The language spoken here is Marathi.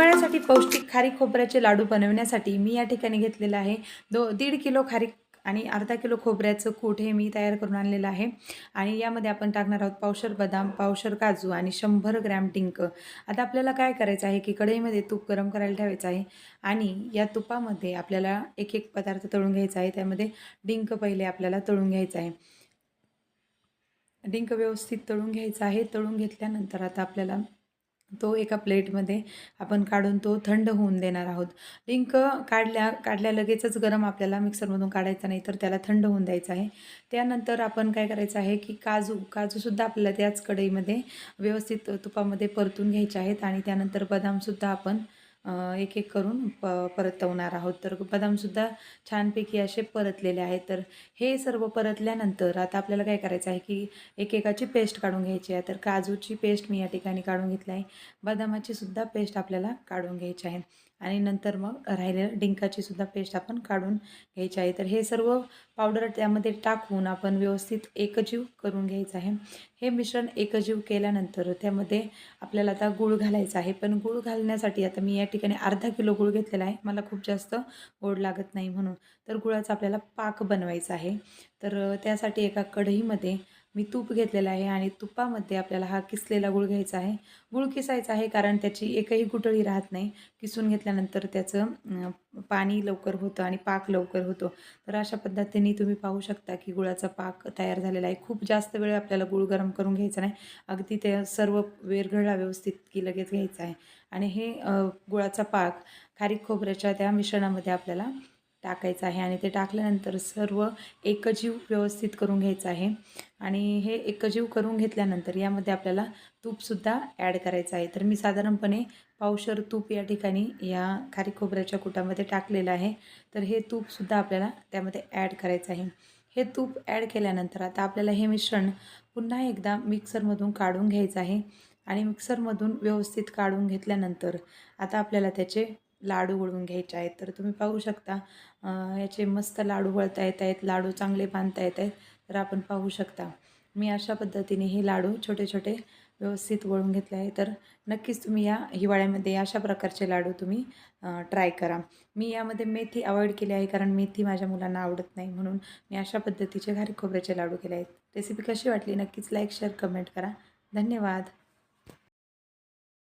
हिवाळ्यासाठी पौष्टिक खारीक खोबऱ्याचे लाडू बनवण्यासाठी मी या ठिकाणी घेतलेलं आहे. दो दीड किलो खारीक आणि अर्धा किलो खोबऱ्याचं कूट हे मी तयार करून आणलेलं आहे. आणि यामध्ये आपण टाकणार आहोत पावशर बदाम पावशर काजू आणि शंभर ग्रॅम डिंक. आता आपल्याला काय करायचं आहे की कढईमध्ये तूप गरम करायला ठेवायचं आहे आणि या तुपामध्ये आपल्याला एक एक पदार्थ तळून घ्यायचा आहे. त्यामध्ये डिंक पहिले आपल्याला तळून घ्यायचं आहे. डिंक व्यवस्थित तळून घ्यायचं आहे. तळून घेतल्यानंतर आता आपल्याला तो एका प्लेटमध्ये आपण काढून तो थंड होऊन देणार आहोत. डिंक काढल्या काढल्या लगेचच गरम आपल्याला मिक्सरमधून काढायचा नाही तर त्याला थंड होऊन द्यायचं आहे. त्यानंतर आपण काय करायचं आहे की काजू काजूसुद्धा आपल्याला त्याच कढईमध्ये व्यवस्थित तुपामध्ये परतून घ्यायचे आहेत आणि त्यानंतर बदामसुद्धा आपण एक एक करून प परतवणार आहोत. तर बदामसुद्धा छानपैकी असे परतलेले आहेत. तर हे सर्व परतल्यानंतर आता आपल्याला काय करायचं आहे की एकेकाची पेस्ट काढून घ्यायची आहे. तर काजूची पेस्ट मी या ठिकाणी काढून घेतली आहे. बदामाची सुद्धा पेस्ट आपल्याला काढून घ्यायची आहे. आणि नंतर मग राहिले डिंकाची सुद्धा पेस्ट आपण काढून घ्यायची आहे. तर हे सर्व पावडर त्यामध्ये टाकून आपण व्यवस्थित एकजीव करून घ्यायचं आहे. हे मिश्रण एकजीव केल्यानंतर त्यामध्ये आपल्याला आता गूळ घालायचा आहे. पण गूळ घालण्यासाठी आता मी या ठिकाणी अर्धा किलो गुळ घेतलेला आहे. मला खूप जास्त गोड लागत नाही म्हणून. तर गुळाचा आपल्याला पाक बनवायचा आहे. तर त्यासाठी एका कढईमध्ये मी तूप घेतलेलं आहे आणि तुपामध्ये आपल्याला हा किसलेला गुळ घ्यायचा आहे. गुळ किसायचा आहे कारण त्याची एकही गुटळी राहत नाही. किसून घेतल्यानंतर त्याचं पाणी लवकर होतं आणि पाक लवकर होतो. तर अशा पद्धतीने तुम्ही पाहू शकता की गुळाचा पाक तयार झालेला आहे. खूप जास्त वेळ आपल्याला गुळ गरम करून घ्यायचा नाही. अगदी ते सर्व वेरघळला व्यवस्थित की लगेच घ्यायचा आहे. आणि हे गुळाचा पाक खारीक खोबऱ्याच्या त्या मिश्रणामध्ये आपल्याला टाकायचं आहे आणि ते टाकल्यानंतर सर्व एकजीव व्यवस्थित करून घ्यायचं आहे. आणि हे एकजीव करून घेतल्यानंतर यामध्ये आपल्याला तूपसुद्धा ॲड करायचं आहे. तर मी साधारणपणे पावशर तूप या ठिकाणी या खारी खोबऱ्याच्या कुटामध्ये टाकलेलं आहे. तर हे तूपसुद्धा आपल्याला त्यामध्ये ॲड करायचं आहे. हे तूप ॲड केल्यानंतर आता आपल्याला हे मिश्रण पुन्हा एकदा मिक्सरमधून काढून घ्यायचं आहे. आणि मिक्सरमधून व्यवस्थित काढून घेतल्यानंतर आता आपल्याला त्याचे लाडू वळून घ्यायचे आहेत. तर तुम्ही पाहू शकता याचे मस्त लाडू वळता येत आहेत लाडू चांगले बांधता येत आहेत. तर आपण पाहू शकता मी अशा पद्धतीने हे लाडू छोटे छोटे व्यवस्थित वळून घेतले आहे. तर नक्कीच तुम्ही या हिवाळ्यामध्ये अशा प्रकारचे लाडू तुम्ही ट्राय करा. मी यामध्ये मेथी अवॉइड केली आहे कारण मेथी माझ्या मुलांना आवडत नाही. म्हणून मी अशा पद्धतीचे घरी खोबऱ्याचे लाडू केले आहेत. रेसिपी कशी वाटली नक्कीच लाईक शेअर कमेंट करा. धन्यवाद.